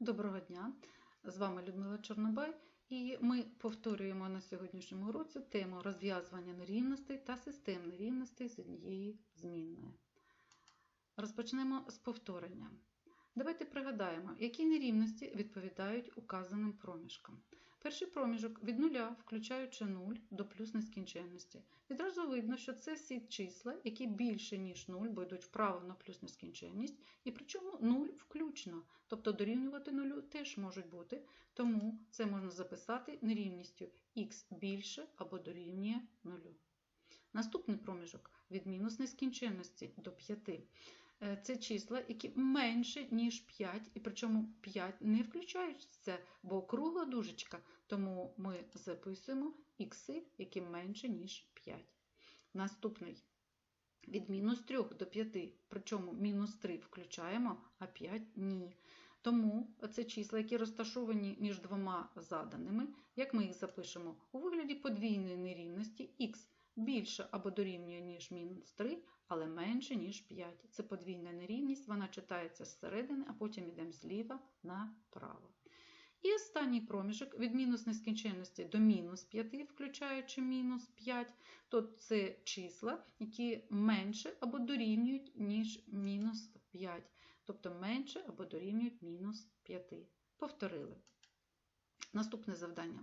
Доброго дня! З вами Людмила Чорнобай, і ми повторюємо на сьогоднішньому уроці тему розв'язування нерівностей та систем нерівностей з однієї змінної. Розпочнемо з повторення. Давайте пригадаємо, які нерівності відповідають указаним проміжкам. Перший проміжок від нуля, включаючи 0 до плюс нескінченності. Відразу видно, що це всі числа, які більше, ніж 0, бо йдуть вправо на плюс нескінченність, і причому 0 включно, тобто дорівнювати 0 теж можуть бути, тому це можна записати нерівністю х більше або дорівнює 0. Наступний проміжок від мінус нескінченності до 5. Е, Це числа, які менше, ніж 5, і причому 5 не включаються, бо кругла дужечка, тому ми записуємо ікси, які менше, ніж 5. Наступний від мінус 3 до 5, причому мінус 3 включаємо, а 5 ні. Тому це числа, які розташовані між двома заданими, як ми їх запишемо у вигляді подвійної нерівності х більше або дорівнює, ніж мінус 3, але менше, ніж 5. Це подвійна нерівність, вона читається зсередини, а потім йдемо зліва направо. І останній проміжок від мінус нескінченності до мінус 5, включаючи мінус 5, то це числа, які менше або дорівнюють, ніж мінус 5, тобто менше або дорівнюють мінус 5. Повторили. Наступне завдання.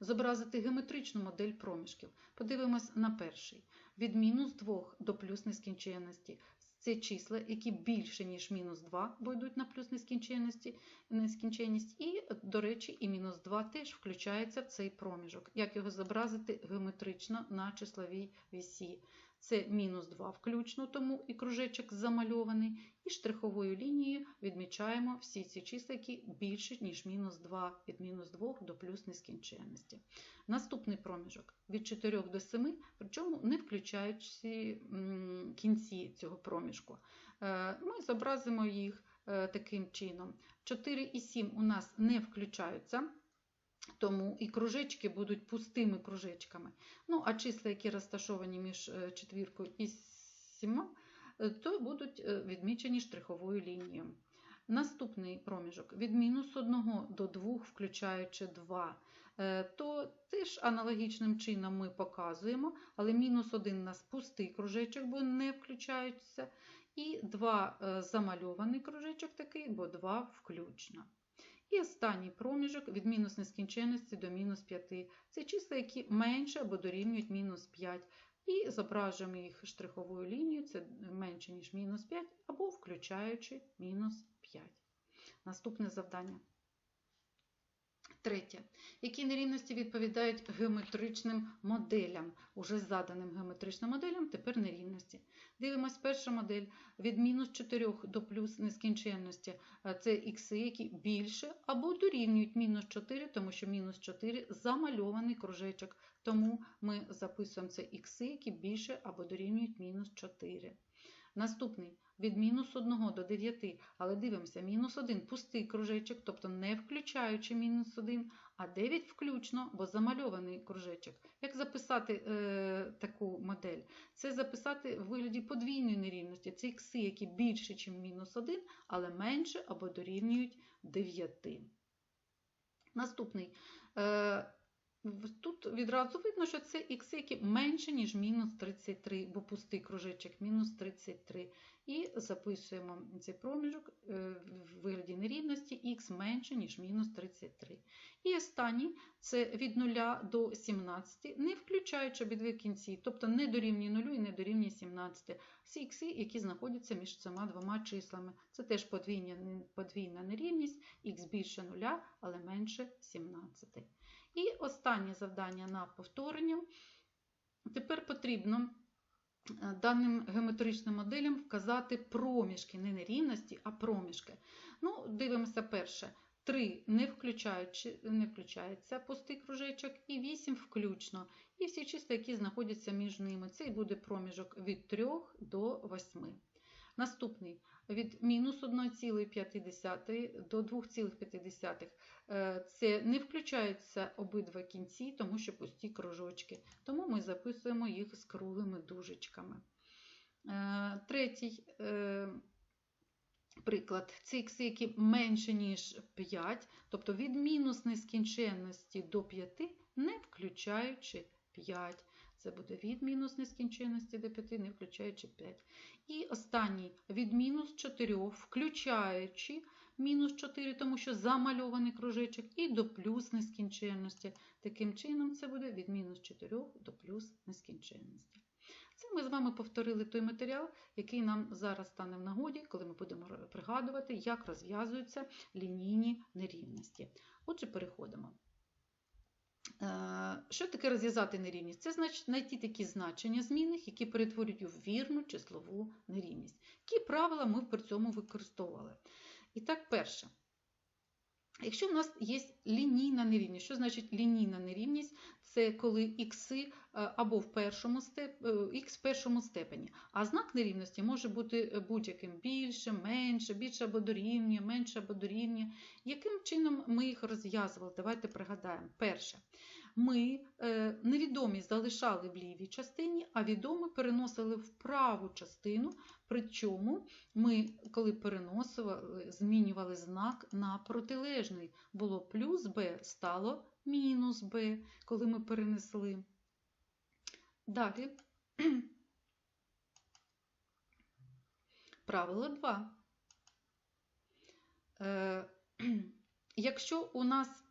Зобразити геометричну модель проміжків. Подивимось на перший. Від мінус 2 до плюс нескінченності. Це числа, які більше, ніж мінус 2, бо йдуть на плюс нескінченності, нескінченність. І, до речі, і мінус 2 теж включається в цей проміжок. Як його зобразити геометрично на числовій вісі? Це мінус 2 включно, тому і кружечок замальований. І штриховою лінією відмічаємо всі ці числа, які більше, ніж мінус 2, від мінус 2 до плюс нескінченності. Наступний проміжок від 4 до 7, причому не включаючи кінці цього проміжку. Е, Ми зобразимо їх е, таким чином. 4 і 7 у нас не включаються. Тому і кружечки будуть пустими кружечками. Ну, а числа, які розташовані між четвіркою і сімом, то будуть відмічені штриховою лінією. Наступний проміжок від мінус 1 до 2, включаючи 2, то теж аналогічним чином ми показуємо, але мінус 1 у нас пустий кружечок, бо не включаються, і 2 замальований кружечок такий, бо 2 включно. І останній проміжок від мінус нескінченності до мінус 5. Це числа, які менше або дорівнюють мінус 5. І зображуємо їх штриховою лінією, це менше, ніж мінус 5, або включаючи мінус 5. Наступне завдання. Третє. Які нерівності відповідають геометричним моделям? Уже заданим геометричним моделям, тепер нерівності. Дивимось перша модель від мінус 4 до плюс нескінченності. Це ікси, які більше або дорівнюють мінус 4, тому що мінус 4 замальований кружечок. Тому ми записуємо це ікси, які більше або дорівнюють мінус 4. Наступний від мінус 1 до 9, але дивимося, мінус 1 пустий кружечок, тобто не включаючи мінус 1, а 9 включно, бо замальований кружечок. Як записати е, таку модель? Це записати в вигляді подвійної нерівності. Це ікси, які більше, ніж мінус 1, але менше або дорівнюють 9. Наступний. Е, Тут відразу видно, що це х, які менше, ніж мінус 33, бо пустий кружечок мінус 33. І записуємо цей проміжок в вигляді нерівності х менше, ніж мінус 33. І останній це від 0 до 17, не включаючи обидві кінці, тобто не дорівнює 0 і не дорівнює 17. Всі ікси, які знаходяться між цими двома числами. Це теж подвійна, подвійна нерівність, х більше 0, але менше 17. І останнє завдання на повторення. Тепер потрібно даним геометричним моделям вказати проміжки, не нерівності, а проміжки. Ну, Дивимося перше. 3 не, не включається пустий кружечок, і 8 включно. І всі числа, які знаходяться між ними. Це і буде проміжок від 3 до 8. Наступний від мінус 1,5 до 2,5. Це не включаються обидва кінці, тому що пусті кружочки. Тому ми записуємо їх з круглими дужечками. Третій Приклад, ці ікси, які менше, ніж 5, тобто від мінус нескінченності до 5, не включаючи 5. Це буде від мінус нескінченності до 5, не включаючи 5. І останній від мінус 4, включаючи мінус 4, тому що замальований кружечок, і до плюс нескінченності. Таким чином, це буде від мінус 4 до плюс нескінченності. Це ми з вами повторили той матеріал, який нам зараз стане в нагоді, коли ми будемо пригадувати, як розв'язуються лінійні нерівності. Отже, переходимо. Е, Що таке розв'язати нерівність? Це значить знайти такі значення змінних, які перетворюють у вірну числову нерівність. Які правила ми при цьому використовували? І так, перше. Якщо в нас є лінійна нерівність, що значить лінійна нерівність? Це коли ікси або в першому степ... х в першому степені, а знак нерівності може бути будь-яким більше, менше, більше або дорівнює, менше або дорівнює. Яким чином ми їх розв'язували? Давайте пригадаємо. Перше, ми е, невідомі залишали в лівій частині, а відомі переносили в праву частину. Причому ми, коли переносили, змінювали знак на протилежний. Було плюс b, стало мінус b, коли ми перенесли. Далі правило 2. Е, якщо у нас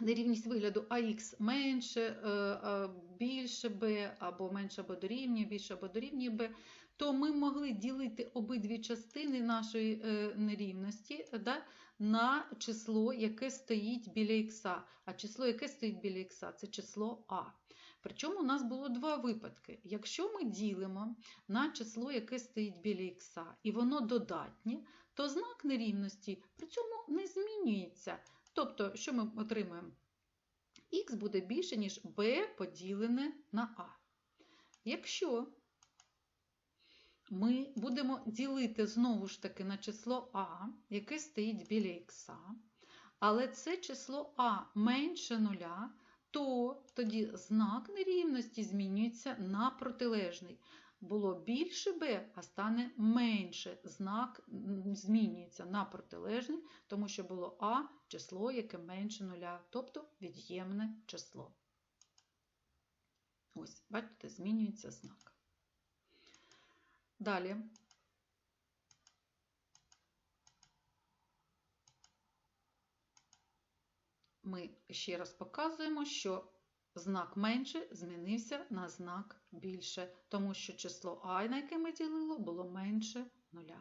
нерівність вигляду АХ менше, е, більше b, або менше або дорівнює, більше або дорівнює b, то ми могли ділити обидві частини нашої е, нерівності да, на число, яке стоїть біля х. А число, яке стоїть біля х, це число А. Причому у нас було два випадки. Якщо ми ділимо на число, яке стоїть біля х, і воно додатнє, то знак нерівності при цьому не змінюється. Тобто, що ми отримаємо? Х буде більше, ніж b поділене на А. Якщо ми будемо ділити знову ж таки на число А, яке стоїть біля х, але це число А менше нуля, то тоді знак нерівності змінюється на протилежний. Було більше b, а стане менше. Знак змінюється на протилежний, тому що було А число, яке менше нуля, тобто від'ємне число. Ось, бачите, змінюється знак. Далі. Ми ще раз показуємо, що знак менше змінився на знак більше, тому що число А, на яке ми ділили, було менше нуля.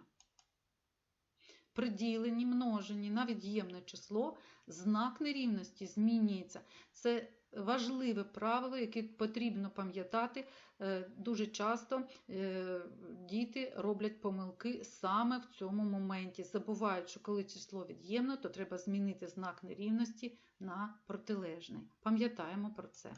При діленні, множенні на від'ємне число знак нерівності змінюється. Це важливе правило, яке потрібно пам'ятати. Дуже часто діти роблять помилки саме в цьому моменті. Забувають, що коли число від'ємне, то треба змінити знак нерівності на протилежний. Пам'ятаємо про це.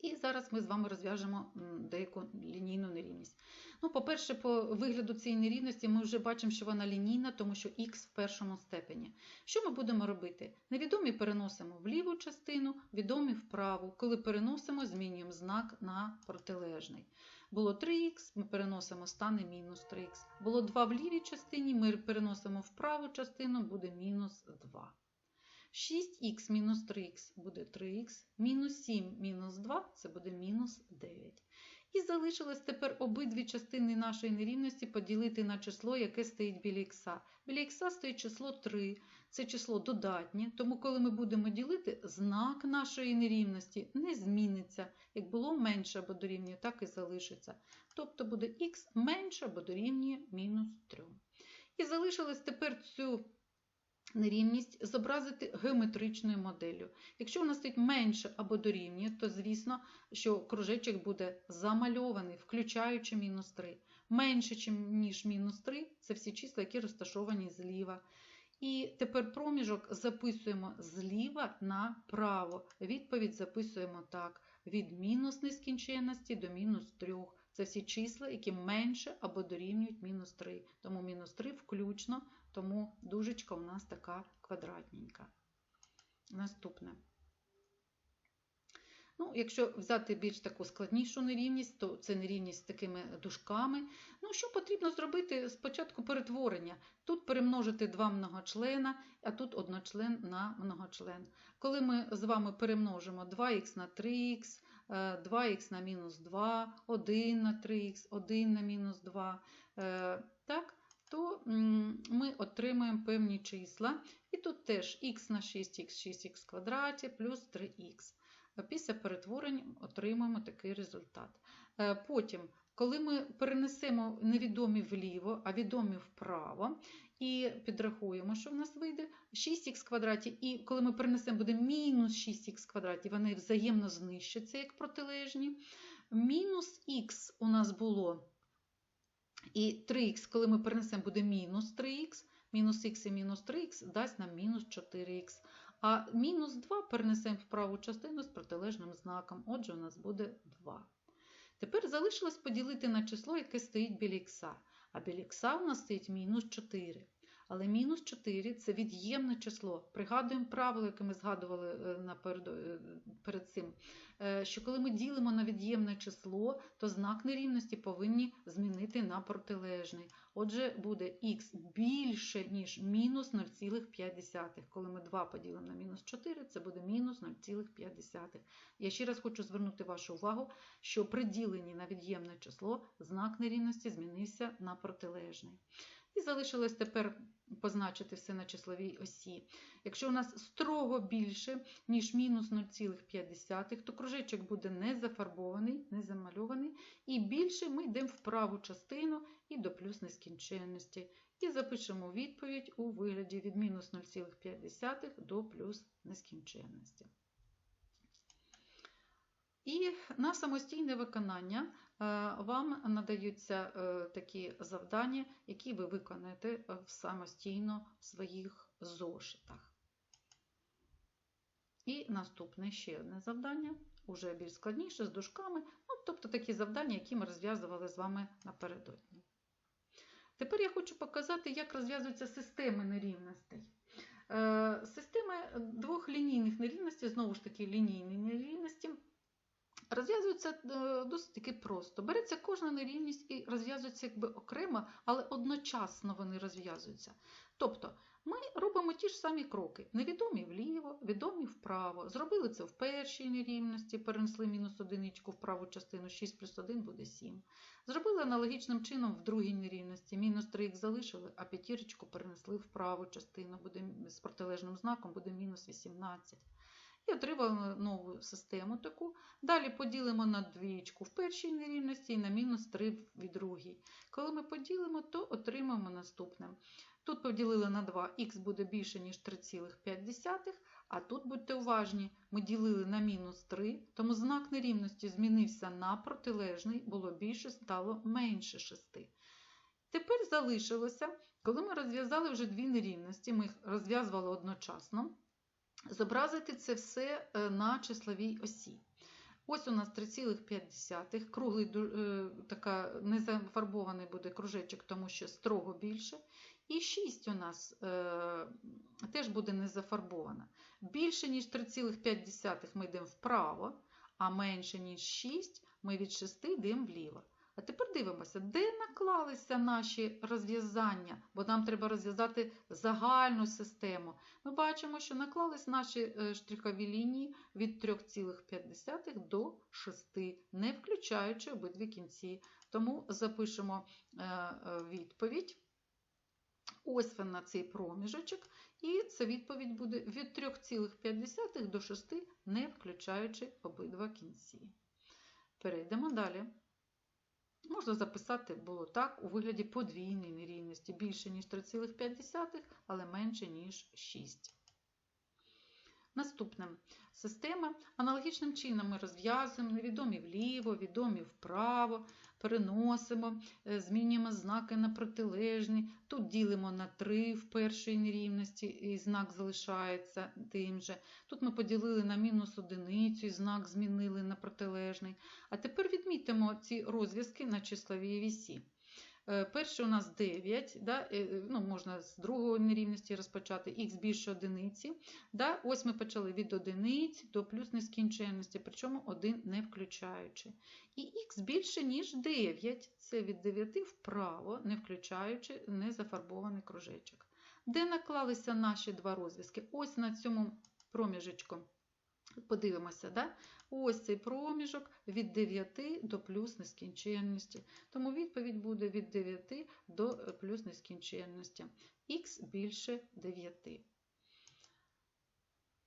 І зараз ми з вами розв'яжемо деяку лінійну нерівність. Ну, По-перше, по вигляду цієї нерівності ми вже бачимо, що вона лінійна, тому що х в першому степені. Що ми будемо робити? Невідомі переносимо в ліву частину, відомі в праву. Коли переносимо, змінюємо знак на протилежний. Було 3х, ми переносимо стане мінус 3х. Було 2 в лівій частині, ми переносимо в праву частину, буде мінус 2. 6х мінус 3х буде 3х, мінус 7 мінус 2 це буде мінус 9. І залишилось тепер обидві частини нашої нерівності поділити на число, яке стоїть біля х. Біля х стоїть число 3, це число додатнє, тому коли ми будемо ділити, знак нашої нерівності не зміниться. Як було менше або дорівнює, так і залишиться. Тобто буде х менше або дорівнює мінус 3. І залишилось тепер цю нерівність зобразити геометричною моделлю. Якщо нас стоїть менше або дорівнює, то звісно, що кружечок буде замальований, включаючи мінус 3. Менше, ніж мінус 3 це всі числа, які розташовані зліва. І тепер проміжок записуємо зліва направо. Відповідь записуємо так: від мінус нескінченності до мінус 3. Це всі числа, які менше або дорівнюють мінус 3. Тому мінус 3 включно тому дужечка у нас така квадратненька. Наступне. Ну, якщо взяти більш таку складнішу нерівність, то це нерівність з такими дужками. Ну, що потрібно зробити? Спочатку перетворення. Тут перемножити два многочлена, а тут одночлен на многочлен. Коли ми з вами перемножимо 2х на 3х, 2х на мінус 2, 1 на 3х, 1 на мінус 2, е, так, то ми отримаємо певні числа. І тут теж х на 6х, 6х квадраті плюс 3х. Після перетворень отримаємо такий результат. Е, Потім, коли ми перенесемо невідомі вліво, а відомі вправо, і підрахуємо, що в нас вийде 6х квадраті, і коли ми перенесемо, буде мінус 6х квадраті, вони взаємно знищаться як протилежні. Мінус х у нас було, і 3х, коли ми перенесемо, буде мінус 3х, мінус х і мінус 3х дасть нам мінус 4х. А мінус 2 перенесемо в праву частину з протилежним знаком, отже, у нас буде 2. Тепер залишилось поділити на число, яке стоїть біля х. А біля х у нас стоїть мінус 4. Але мінус 4 це від'ємне число. Пригадуємо правило, яке ми згадували е, е, перед цим, е, що коли ми ділимо на від'ємне число, то знак нерівності повинні змінити на протилежний. Отже, буде х більше, ніж мінус 0,5. Коли ми 2 поділимо на мінус 4, це буде мінус 0,5. Я ще раз хочу звернути вашу увагу, що при діленні на від'ємне число знак нерівності змінився на протилежний. І залишилось тепер позначити все на числовій осі. Якщо у нас строго більше, ніж мінус 0,5, то кружечок буде не зафарбований, не замальований, і більше ми йдемо в праву частину і до плюс нескінченності. І запишемо відповідь у вигляді від мінус 0,5 до плюс нескінченності. На самостійне виконання е, вам надаються е, такі завдання, які ви виконаєте е, самостійно в своїх зошитах. І наступне ще одне завдання, уже більш складніше, з дужками, ну, тобто такі завдання, які ми розв'язували з вами напередодні. Тепер я хочу показати, як розв'язуються системи нерівностей. Системи двох лінійних нерівностей, знову ж таки, лінійні нерівності. Розв'язується е, досить таки просто. Береться кожна нерівність і розв'язується якби окремо, але одночасно вони розв'язуються. Тобто ми робимо ті ж самі кроки: невідомі вліво, відомі вправо. Зробили це в першій нерівності, перенесли мінус одиничку в праву частину, 6 плюс 1 буде 7. Зробили аналогічним чином в другій нерівності. Мінус 3х залишили, а п'ятірочку перенесли в праву частину, буде з протилежним знаком буде мінус 18. І отримали нову систему таку. Далі поділимо на двічку в першій нерівності і на мінус 3 в другій. Коли ми поділимо, то отримаємо наступне. Тут поділили на 2, х буде більше, ніж 3,5, а тут, будьте уважні, ми ділили на мінус 3, тому знак нерівності змінився на протилежний, було більше, стало менше 6. Тепер залишилося, коли ми розв'язали вже дві нерівності, ми їх розв'язували одночасно зобразити це все е, на числовій осі. Ось у нас 3,5, круглий е, така незафарбований буде кружечок, тому що строго більше. І 6 у нас е, теж буде не зафарбована. Більше, ніж 3,5 ми йдемо вправо, а менше, ніж 6 ми від 6 йдемо вліво. А тепер дивимося, де наклалися наші розв'язання, бо нам треба розв'язати загальну систему. Ми бачимо, що наклались наші е, штрихові лінії від 3,5 до 6, не включаючи обидві кінці. Тому запишемо е, е, відповідь. Ось він на цей проміжочок, і ця відповідь буде від 3,5 до 6, не включаючи обидва кінці. Перейдемо далі. Можна записати було так у вигляді подвійної нерівності більше, ніж 3,5, але менше, ніж 6. Наступне система. Аналогічним чином ми розв'язуємо невідомі вліво, відомі вправо, переносимо, е, змінюємо знаки на протилежні. Тут ділимо на 3 в першій нерівності, і знак залишається тим же. Тут ми поділили на мінус одиницю, і знак змінили на протилежний. А тепер відмітимо ці розв'язки на числовій вісі. Е, Перший у нас 9, да? е, ну, можна з другої нерівності розпочати, х більше одиниці. Да? Ось ми почали від одиниць до плюс нескінченності, причому 1 не включаючи. І х більше, ніж 9, це від 9 вправо, не включаючи незафарбований кружечок. Де наклалися наші два розв'язки? Ось на цьому проміжечку. Подивимося, да? ось цей проміжок від 9 до плюс нескінченності. Тому відповідь буде від 9 до е, плюс нескінченності. Х більше 9.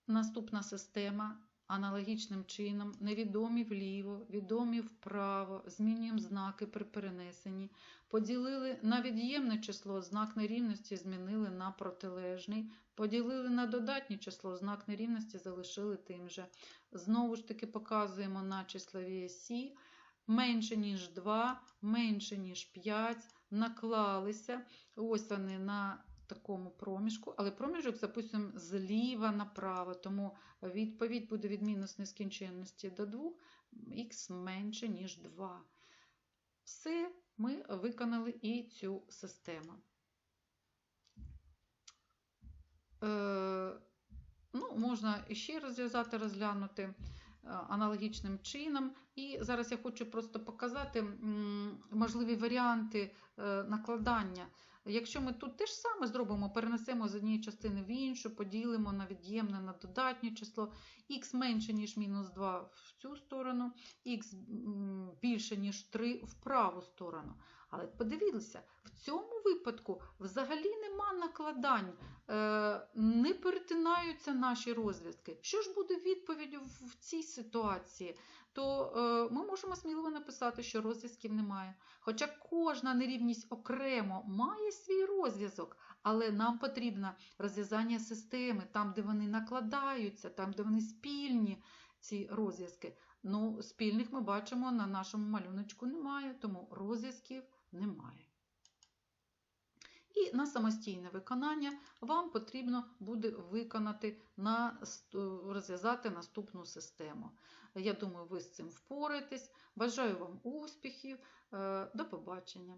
Наступна система аналогічним чином невідомі вліво, відомі вправо, змінюємо знаки при перенесенні. Поділили на від'ємне число знак нерівності змінили на протилежний. Поділили на додатнє число, знак нерівності залишили тим же. Знову ж таки показуємо на числовій осі. Менше, ніж 2, менше, ніж 5, наклалися. Ось вони на такому проміжку, але проміжок записуємо зліва направо, тому відповідь буде від мінус нескінченності до 2, х менше, ніж 2. Все, ми виконали і цю систему. Е, ну, можна ще розв'язати, розглянути е, аналогічним чином. І зараз я хочу просто показати можливі варіанти е, накладання. Якщо ми тут те ж саме зробимо, перенесемо з однієї частини в іншу, поділимо на від'ємне на додатнє число, х менше, ніж мінус 2 в цю сторону, х більше, ніж 3 в праву сторону. Але подивіться, в цьому випадку взагалі нема накладань, е, не перетинаються наші розв'язки. Що ж буде відповіддю в в цій ситуації? То е, ми можемо сміливо написати, що розв'язків немає. Хоча кожна нерівність окремо має свій розв'язок, але нам потрібно розв'язання системи, там, де вони накладаються, там, де вони спільні, ці розв'язки. Ну, спільних ми бачимо на нашому малюночку немає, тому розв'язків немає. І на самостійне виконання вам потрібно буде виконати на, розв'язати наступну систему. Я думаю, ви з цим впораєтесь. Бажаю вам успіхів. Е, До побачення!